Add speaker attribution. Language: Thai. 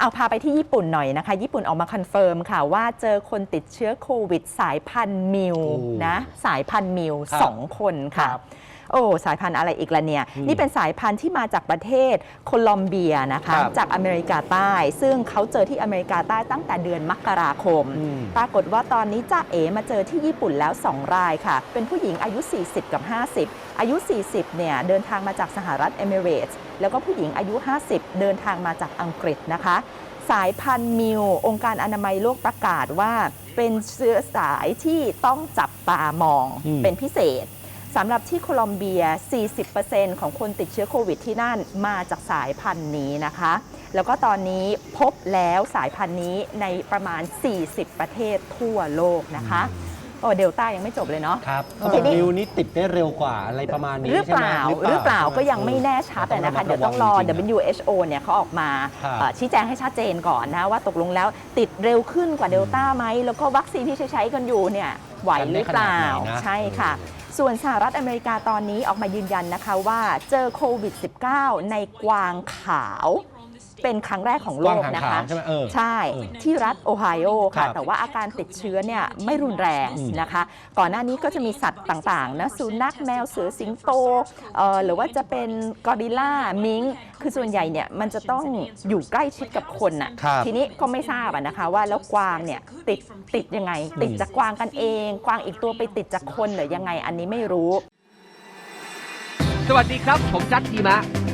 Speaker 1: เอาพาไปที่ญี่ปุ่นหน่อยนะคะ ญี่ปุ่นออกมาคอนเฟิร์มค่ะว่าเจอคนติดเชื้อโควิดสายพันธุ์มิว
Speaker 2: โอ้
Speaker 1: นะสายพันธุ์มิว
Speaker 2: ครับ
Speaker 1: สองคนค่ะ
Speaker 2: ครับ
Speaker 1: โอ้สายพันธุ์อะไรอีกละเนี่ย
Speaker 2: อืม
Speaker 1: นี่เป็นสายพันธุ์ที่มาจากประเทศโคลอมเบียนะคะ
Speaker 2: ครับ
Speaker 1: จากอเมริกาใต้ ซึ่งเขาเจอที่อเมริกาใต้ตั้งแต่เดือนมกราคม
Speaker 2: อืม
Speaker 1: ปรากฏว่าตอนนี้จ้าเอ๋มาเจอที่ญี่ปุ่นแล้ว 2 รายค่ะ เป็นผู้หญิงอายุ 40 กับ 50 อายุ 40 เนี่ยเดินทางมาจากสหรัฐเอมิเรตส์ แล้วก็ผู้หญิงอายุ 50 เดินทางมาจากอังกฤษนะคะ สายพันธุ์มิว องค์การอนามัยโลกประกาศว่า เป็นเชื้อสายที่ต้องจับตามอง
Speaker 2: อืม
Speaker 1: เป็นพิเศษ สำหรับที่โคลอมเบีย 40%ของคนติดเชื้อโควิดที่นั่นมาจากสายพันธุ์นี้นะคะ แล้วก็ตอนนี้พบแล้วสายพันธุ์นี้ในประมาณ 40 ประเทศทั่วโลกนะคะ โอ้เดลต้ายังไม่จบเลยเนาะ
Speaker 2: ครับ
Speaker 1: โอเคนี่
Speaker 2: นิวนี่ติดได้เร็วกว่าอะไรประมาณนี้
Speaker 1: หรือเปล่า
Speaker 2: ใช่ไม
Speaker 1: หรือเปล่า
Speaker 2: ใช่ไหม
Speaker 1: ก็ยังไม่แน่ชัด
Speaker 2: เออ
Speaker 1: นะคะ
Speaker 2: ต้
Speaker 1: เดี๋ยวต้องรอ
Speaker 2: ระมัดระวังจริงๆ
Speaker 1: WHO เนี่ยเขาออกมา
Speaker 2: ครับ
Speaker 1: เอ่อชี้แจงให้ชัดเจนก่อนนะ ว่าตกลงแล้วติดเร็วขึ้นกว่าเดลต้าไหม แล้วก็วัคซีนที่ใช้ใช้กันอยู่เนี่ยไหวหรือเปล่า
Speaker 2: กันได้ขนาดไหนนะ
Speaker 1: ใช่ค่ะ ส่วนสหรัฐอเมริกาตอนนี้ออกมายืนยันนะคะว่าเจอโควิด -19 ในกวางขาว เป็นครั้งแรกของโล
Speaker 2: กว้าง
Speaker 1: ก
Speaker 2: หาง
Speaker 1: นะ
Speaker 2: ขา
Speaker 1: คะ
Speaker 2: วใช่ไหมเออ
Speaker 1: ใช่
Speaker 2: เออ
Speaker 1: ที่รัฐโอไฮโอ
Speaker 2: ครั
Speaker 1: ค่ะ
Speaker 2: บ
Speaker 1: แต่ว่าอาการติดเชื้อเนี่ยไม่รุนแรง
Speaker 2: อืม
Speaker 1: นะคะ ก่อนหน้านี้ก็จะมีสัตว์ต่างๆนะสุนัขแมวเสือสิงโตเอ่อหรือว่าจะเป็นกอริลลามิงคือส่วนใหญ่เนี่ยมันจะต้องอยู่ใกล้ชิดกับคนน่ะ
Speaker 2: ครับ
Speaker 1: ทีนี้ก็ไม่ทราบอะนะคะว่าแล้วกวางเนี่ยติดติดยังไง ติดจากกวางกันเอง กวางอีกตัวไปติดจากคนหรือยังไงอันนี้ไม่รู้
Speaker 3: สวัสดีครับ ผมจัดทีมะ